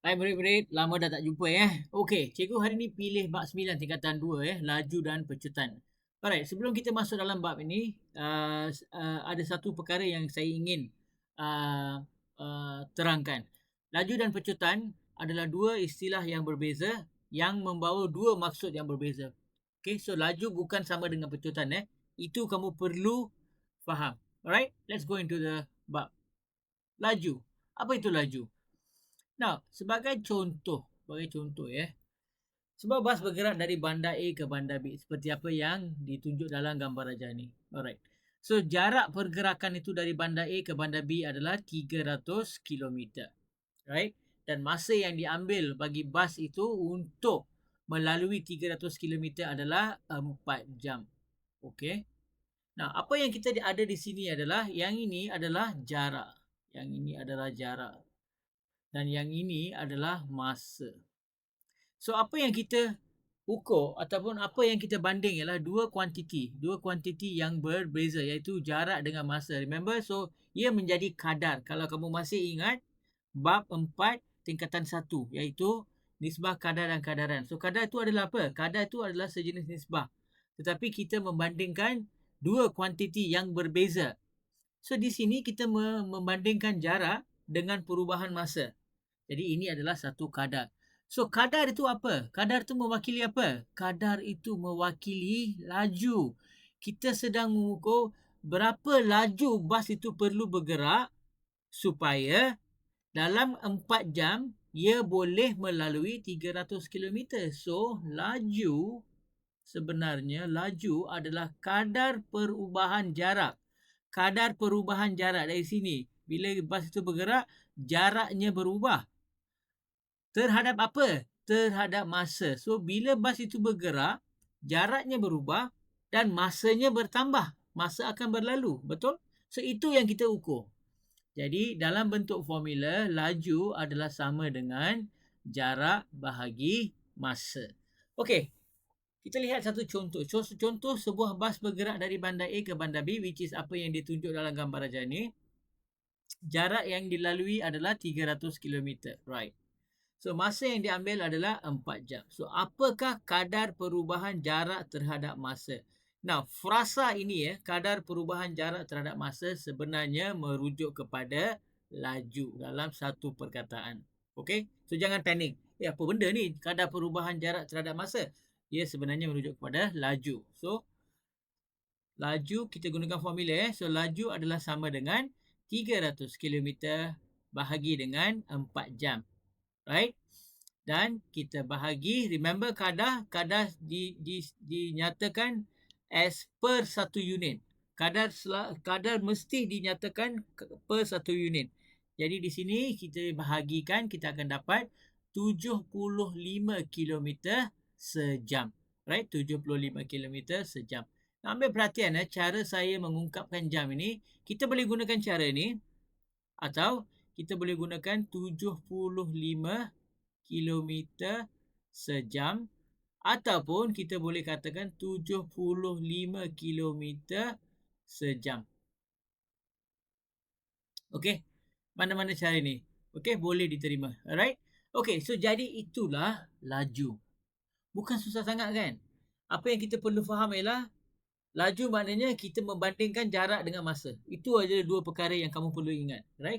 Hai murid-murid, lama dah tak jumpa eh. Okey, cikgu hari ni pilih bab 9 tingkatan 2 eh, laju dan pecutan. Alright, sebelum kita masuk dalam bab ini, uh, uh, ada satu perkara yang saya ingin uh, uh, terangkan. Laju dan pecutan adalah dua istilah yang berbeza yang membawa dua maksud yang berbeza. Okay, so laju bukan sama dengan pecutan eh. Itu kamu perlu faham. Alright, let's go into the bab. Laju. Apa itu laju? Now, sebagai contoh, sebagai contoh ya. Sebuah bas bergerak dari bandar A ke bandar B seperti apa yang ditunjuk dalam gambar raja ni. Alright. So jarak pergerakan itu dari bandar A ke bandar B adalah 300 km. Right? Dan masa yang diambil bagi bas itu untuk melalui 300 km adalah 4 jam. Okey. Nah, apa yang kita ada di sini adalah yang ini adalah jarak. Yang ini adalah jarak dan yang ini adalah masa. So apa yang kita ukur ataupun apa yang kita banding ialah dua kuantiti, dua kuantiti yang berbeza iaitu jarak dengan masa. Remember so ia menjadi kadar. Kalau kamu masih ingat bab 4 tingkatan 1 iaitu nisbah kadar dan kadaran. So kadar itu adalah apa? Kadar itu adalah sejenis nisbah. Tetapi kita membandingkan dua kuantiti yang berbeza. So di sini kita membandingkan jarak dengan perubahan masa. Jadi ini adalah satu kadar. So kadar itu apa? Kadar itu mewakili apa? Kadar itu mewakili laju. Kita sedang mengukur berapa laju bas itu perlu bergerak supaya dalam 4 jam ia boleh melalui 300 km. So laju sebenarnya laju adalah kadar perubahan jarak. Kadar perubahan jarak dari sini. Bila bas itu bergerak, jaraknya berubah. Terhadap apa? Terhadap masa. So, bila bas itu bergerak, jaraknya berubah dan masanya bertambah. Masa akan berlalu. Betul? So, itu yang kita ukur. Jadi, dalam bentuk formula, laju adalah sama dengan jarak bahagi masa. Okey. Kita lihat satu contoh. Contoh sebuah bas bergerak dari bandar A ke bandar B which is apa yang ditunjuk dalam gambar raja ni. Jarak yang dilalui adalah 300 km. Right. So masa yang diambil adalah 4 jam. So apakah kadar perubahan jarak terhadap masa? Nah, frasa ini ya, kadar perubahan jarak terhadap masa sebenarnya merujuk kepada laju dalam satu perkataan. Okey? So jangan panik. Eh apa benda ni? Kadar perubahan jarak terhadap masa. Ia sebenarnya merujuk kepada laju. So laju kita gunakan formula ya. So laju adalah sama dengan 300 km bahagi dengan 4 jam right? Dan kita bahagi remember kadar kadar di, di dinyatakan as per satu unit. Kadar kadar mesti dinyatakan per satu unit. Jadi di sini kita bahagikan kita akan dapat 75 km sejam right? 75 km sejam. Ambil perhatian eh, cara saya mengungkapkan jam ini, kita boleh gunakan cara ni atau kita boleh gunakan 75 km sejam ataupun kita boleh katakan 75 km sejam. Okey. Mana-mana cara ni? Okey, boleh diterima. Alright. Okey, so jadi itulah laju. Bukan susah sangat kan? Apa yang kita perlu faham ialah laju maknanya kita membandingkan jarak dengan masa. Itu aja dua perkara yang kamu perlu ingat, right?